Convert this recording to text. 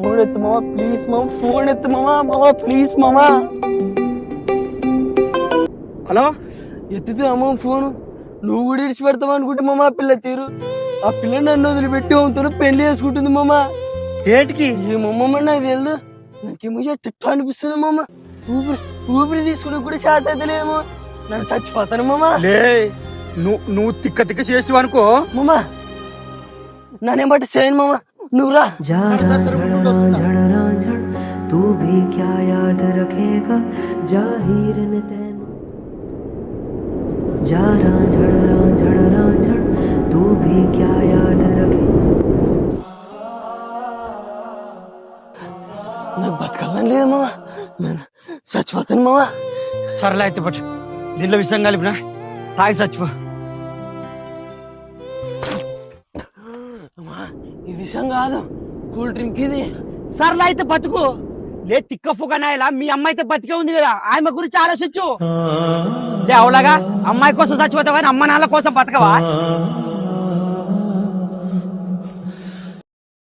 Phone ఎత్తు మామ please మామ ఫోన్ ఎత్తు మామ మామ ప్లీజ్ మామ హలో? ఎత్తుతూ అమ్మ ఫోను. నువ్వు కూడా ఇడిచి పెడతావు అనుకుంటే మామ ఆ పిల్ల తీరు? ఆ పిల్ల నన్ను వదిలిపెట్టి అమ్ముతాను పెళ్ళి చేసుకుంటుంది మామ ఏంటికి? ఏమమ్మ నాకు తెలియదు నాకేమో టిట్ట అనిపిస్తుంది మామ ఊపిరి ఊపిరి తీసుకుని కూడా శాత అవుతలేమో నన్ను చచ్చిపోతాను మామ లే నువ్వు నువ్వు తిక్క తిక్క చేస్తావు అనుకో మామ నన్నేం బట్టి చేయను మామ నువ్వురా జరా జడరా జడరా జడ తూ భీ క్యా యాద్ రఖేగా జాహీర్ నే తైను జరా జడరా జడరా జడ తూ భీ క్యా యాద్ రఖే నాకు బతకాలని లేదు మామ నేను చచ్చిపోతాను మామ సరళ అయితే బట్ దీనిలో విషయం కలిపినా తాగి చచ్చిపో ఇది విషయం కాదు. కూల్ డ్రింక్ ఇది. సర్లా అయితే బతుకు. లే తిక్క మీ అమ్మాయి అయితే బతికే ఉంది కదా. ఆమె గురించి ఆలోచించు. లే అవులాగా అమ్మాయి కోసం చచ్చిపోతావు కానీ అమ్మ నాన్న కోసం బతకవా?